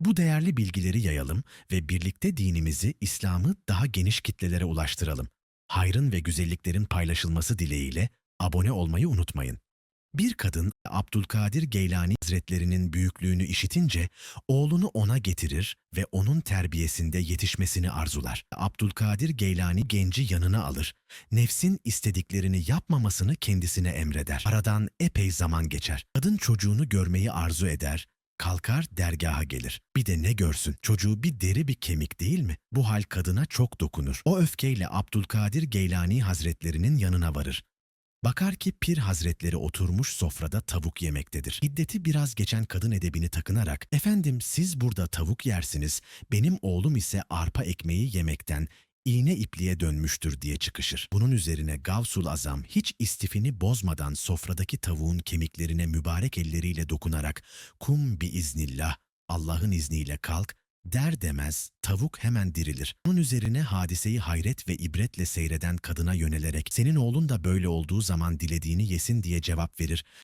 Bu değerli bilgileri yayalım ve birlikte dinimizi, İslam'ı daha geniş kitlelere ulaştıralım. Hayrın ve güzelliklerin paylaşılması dileğiyle abone olmayı unutmayın. Bir kadın Abdülkadir Geylani Hazretlerinin büyüklüğünü işitince oğlunu ona getirir ve onun terbiyesinde yetişmesini arzular. Abdülkadir Geylani genci yanına alır. Nefsin istediklerini yapmamasını kendisine emreder. Aradan epey zaman geçer. Kadın çocuğunu görmeyi arzu eder. Kalkar dergaha gelir. Bir de ne görsün? Çocuğu bir deri bir kemik değil mi? Bu hal kadına çok dokunur. O öfkeyle Abdülkadir Geylani Hazretlerinin yanına varır. Bakar ki Pir Hazretleri oturmuş sofrada tavuk yemektedir. Hiddeti biraz geçen kadın edebini takınarak, ''Efendim siz burada tavuk yersiniz, benim oğlum ise arpa ekmeği yemekten iğne ipliğe dönmüştür.'' diye çıkışır. Bunun üzerine Gavsul Azam hiç istifini bozmadan sofradaki tavuğun kemiklerine mübarek elleriyle dokunarak, ''Kum bi iznillah, Allah'ın izniyle kalk, Der demez tavuk hemen dirilir. Bunun üzerine hadiseyi hayret ve ibretle seyreden kadına yönelerek senin oğlun da böyle olduğu zaman dilediğini yesin diye cevap verir